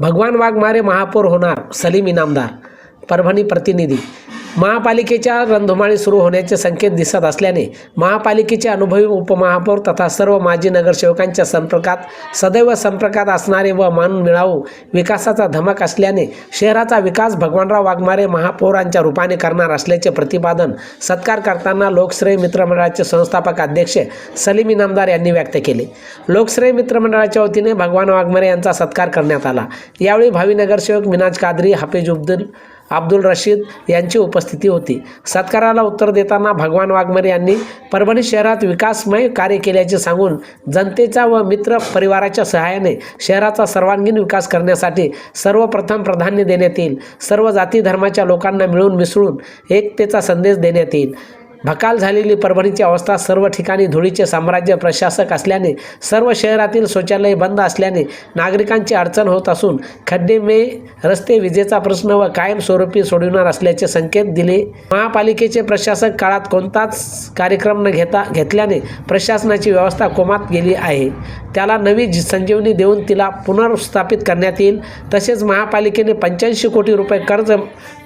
भगवान वाघमारे महापौर होणार सलीम इनामदार परभणी प्रतिनिधी. महापालिकेच्या रणधुमाळी सुरू होण्याचे संकेत दिसत असल्याने महापालिकेचे अनुभवी उपमहापौर तथा सर्व माजी नगरसेवकांच्या संपर्कात सदैव संपर्कात असणारे व मान मिळावू विकासाचा धमक असल्याने शहराचा विकास भगवानराव वाघमारे महापौरांच्या रूपाने करणार असल्याचे प्रतिपादन सत्कार करताना लोकश्रेय मित्रमंडळाचे संस्थापक अध्यक्ष सलीम इनामदार यांनी व्यक्त केले. लोकश्रेय मित्रमंडळाच्या वतीने भगवान वाघमारे यांचा सत्कार करण्यात आला. यावेळी भावी नगरसेवक मिनाज कादरी हाफिज उब्दुल अब्दुल रशीद यांची उपस्थिती होती. सत्काराला उत्तर देताना भगवान वाघमरे यांनी परभणी शहरात विकासमय कार्य केल्याचे सांगून जनतेचा व मित्र परिवाराच्या सहाय्याने शहराचा सर्वांगीण विकास करण्यासाठी सर्वप्रथम प्राधान्य देण्यात येईल. सर्व जाती धर्माच्या लोकांना मिळून मिसळून एकतेचा संदेश देण्यात येईल. भकाल झालेली परभणीची अवस्था सर्व ठिकाणी धुळीचे साम्राज्य प्रशासक असल्याने सर्व शहरातील शौचालय बंद असल्याने नागरिकांची अडचण होत असून खड्डे मे रस्ते विजेचा प्रश्न व कायमस्वरूपी सोडविणार असल्याचे संकेत दिले. महापालिकेचे प्रशासक काळात कोणताच कार्यक्रम न घेता घेतल्याने प्रशासनाची व्यवस्था कोमात गेली आहे. त्याला नवी संजीवनी देऊन तिला पुनर्स्थापित करण्यात येईल. तसेच महापालिकेने पंच्याऐंशी कोटी रुपये कर्ज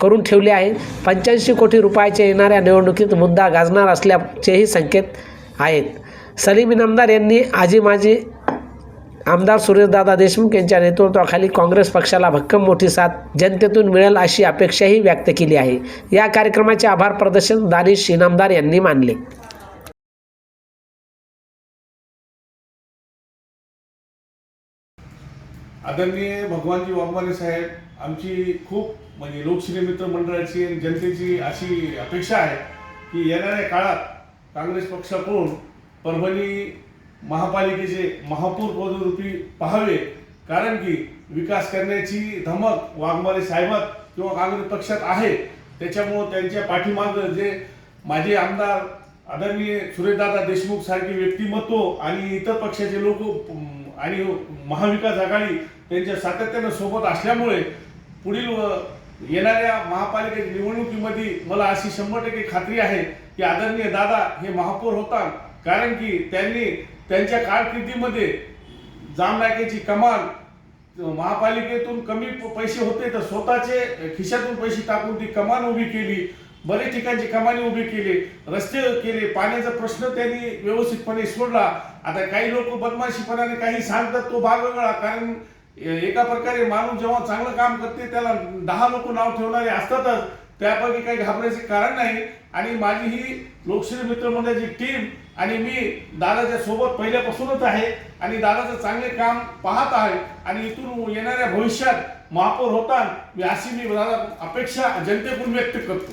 करून ठेवले आहे पंच्याऐंशी कोटी रुपयाच्या येणाऱ्या निवडणुकीत मुद्दा गाजणार असल्याचेही संकेत आहेत. सलीम इनामदार यांनी आजी माजी आमदार सुरेशदादा देशमुख यांच्या नेतृत्वाखाली काँग्रेस पक्षाला भक्कम मोठी साथ जनतेतून मिळेल अशी अपेक्षाही व्यक्त केली आहे. या कार्यक्रमाचे आभार प्रदर्शन दानिश इनामदार यांनी मानले. आदरणीय भगवानजी वाघमारे साहेब आमची खूप म्हणजे लोकशाही मित्र मंडळाची आणि जनतेची अशी अपेक्षा आहे की येणाऱ्या काळात काँग्रेस पक्षाकडून परभणी महापालिकेचे महापौर पदरूपी पाहावे. कारण की विकास करण्याची धमक वाघमारे साहेबात किंवा काँग्रेस पक्षात आहे. त्याच्यामुळं त्यांच्या पाठीमागं जे माझे आमदार आदरणीय सुरेशदादा देशमुख सारखे व्यक्तिमत्व आणि इतर पक्षाचे लोक आणि महाविकास आघाडी त्यांच्या सातत्यानं सोबत असल्यामुळे पुढील व येणाऱ्या महापालिकेत निवडणुकीमध्ये मला अशी शंभर टक्के खात्री आहे की आदरणीय दादा हे महापौर होतात. कारण की त्यांनी त्यांच्या कारकिर्दीमध्ये जामनाक्याची कमान महापालिकेतून कमी पैसे होते तर स्वतःचे खिशातून पैसे टाकून ती कमान उभी केली. बरेच ठिकाणची कमानी उभी केली रस्ते केले पाण्याचा प्रश्न त्यांनी व्यवस्थितपणे सोडला. आता काही लोक बदमाशीपणाने काही सांगतात तो भाग वेगळा. कारण एका प्रकारे माणूस जेव्हा चांगलं काम करते त्याला दहा लोक नाव ठेवणारे असतातच. त्यापैकी काही घाबरायचे कारण नाही. आणि माझी ही लोकशाही मित्रमंडळाची टीम आणि मी दादाच्या सोबत पहिल्यापासूनच आहे आणि दादाचं चांगले काम पाहत आहे. आणि इथून येणाऱ्या भविष्यात महापौर होता मी अशी मी दादा अपेक्षा जनतेकडून व्यक्त करतो.